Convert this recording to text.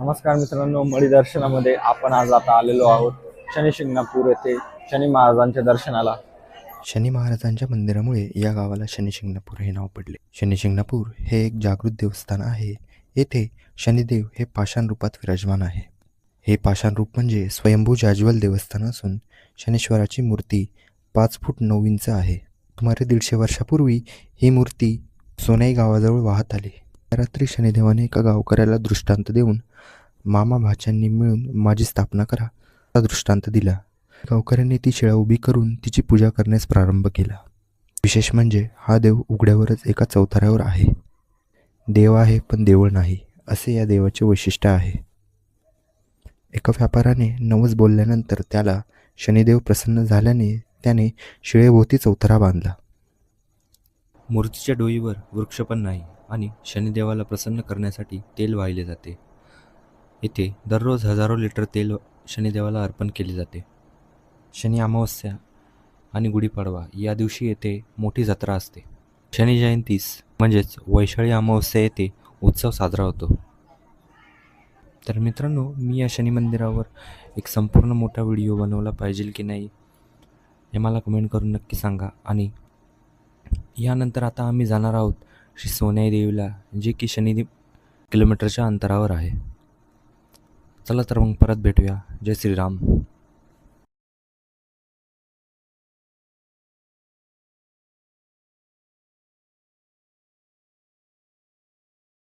नमस्कार मित्रांनो मळी दर्शनामध्ये आपण आज आता आलेलो आहोत शनी शिंगणापूर येथे शनी महाराजांच्या दर्शनाला. शनी महाराजांच्या मंदिरामुळे या गावाला शनी शिंगणापूर हे नाव पडले. शनी शिंगणापूर हे एक जागृत देवस्थान आहे. येथे शनिदेव हे पाषाण रूपात विराजमान आहे. हे पाषाण रूप म्हणजे स्वयंभू जाज्वल देवस्थान असून शनेश्वराची मूर्ती पाच फूट नऊ इंच आहे. सुमारे दीडशे वर्षापूर्वी ही मूर्ती सोनाई गावाजवळ वाहत आली. रात्री शनिदेवाने एका गावकऱ्याला दृष्टांत देऊन मामा भाच्यांनी मिळून माझी स्थापना करा असा दृष्टांत दिला. गावकऱ्यांनी ती शिळा उभी करून तिची पूजा करण्यास प्रारंभ केला. विशेष म्हणजे हा देव उघड्यावरच एका चौथाऱ्यावर आहे. देव आहे पण देवळ नाही असे या देवाचे वैशिष्ट्य आहे. एका व्यापाराने नवस बोलल्यानंतर त्याला शनिदेव प्रसन्न झाल्याने त्याने शिळेभोवती चौथरा बांधला. मूर्तीच्या डोईवर वृक्ष पण नाही. आणि शनिदेवाला प्रसन्न करण्यासाठी तेल वाहिले जाते. येथे दररोज हजारो लिटर तेल शनिदेवाला अर्पण केले जाते. शनी अमावस्या आणि गुढीपाडवा या दिवशी येथे मोठी जत्रा असते. शनी जयंतीस म्हणजेच वैशाळी अमावस्या येथे उत्सव साजरा होतो. तर मित्रांनो मी या शनी मंदिरावर एक संपूर्ण मोठा व्हिडिओ बनवला पाहिजे की नाही हे मला कमेंट करून नक्की सांगा. आणि यानंतर आता आम्ही जाणार आहोत श्री सोन्या देवीला जे की शनी किलोमीटरच्या अंतरावर आहे. चला तर मग परत भेटूया. जय श्रीराम.